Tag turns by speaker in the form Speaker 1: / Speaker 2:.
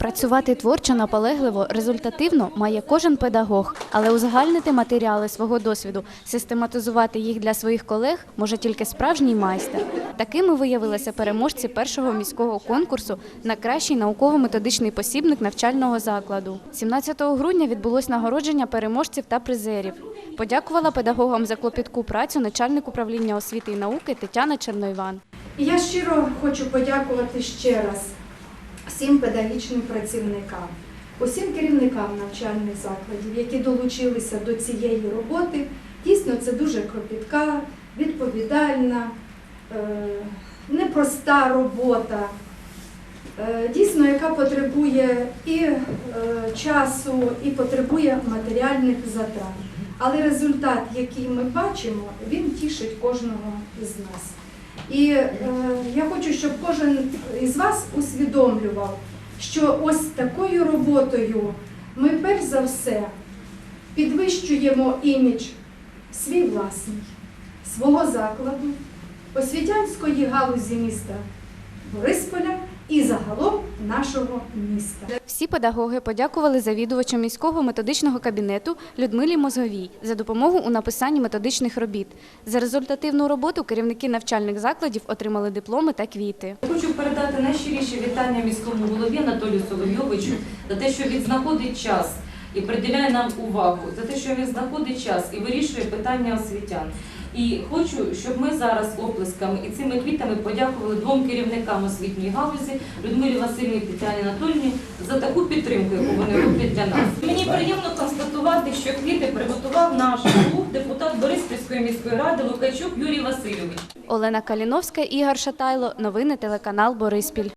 Speaker 1: Працювати творчо, наполегливо, результативно має кожен педагог, але узагальнити матеріали свого досвіду, систематизувати їх для своїх колег може тільки справжній майстер. Такими виявилися переможці першого міського конкурсу на кращий науково-методичний посібник навчального закладу. 17 грудня відбулось нагородження переможців та призерів. Подякувала педагогам за клопітку працю начальник управління освіти і науки Тетяна Черноїван.
Speaker 2: Я щиро хочу подякувати ще раз всім педагогічним працівникам, усім керівникам навчальних закладів, які долучилися до цієї роботи. Дійсно, це дуже кропітка, відповідальна, е, непроста робота, е, дійсно, яка потребує і е, часу, і потребує матеріальних затрат. Але результат, який ми бачимо, він тішить кожного із нас. І е, я хочу, щоб кожен із вас усвідомлював, що ось такою роботою ми перш за все підвищуємо імідж свій власний, свого закладу, освітянської галузі міста Борисполя і загалом нашого міста.
Speaker 1: Всі педагоги подякували завідувачу міського методичного кабінету Людмилі Мозговій за допомогу у написанні методичних робіт. За результативну роботу керівники навчальних закладів отримали дипломи та квіти.
Speaker 3: Хочу передати найщиріші вітання міському голові Анатолію Соловйовичу за те, що він знаходить час і приділяє нам увагу, за те, що він знаходить час і вирішує питання освітян. І хочу, щоб ми зараз оплесками і цими квітами подякували двом керівникам освітньої галузі Людмилі Васильівні Тетяні Анатольовні за таку підтримку, яку вони роблять для нас. Мені приємно констатувати, що квіти приготував наш друг, депутат Бориспільської міської ради Лукачук Юрій Васильович.
Speaker 1: Олена Каліновська, Ігор Шатайло. Новини телеканал Бориспіль.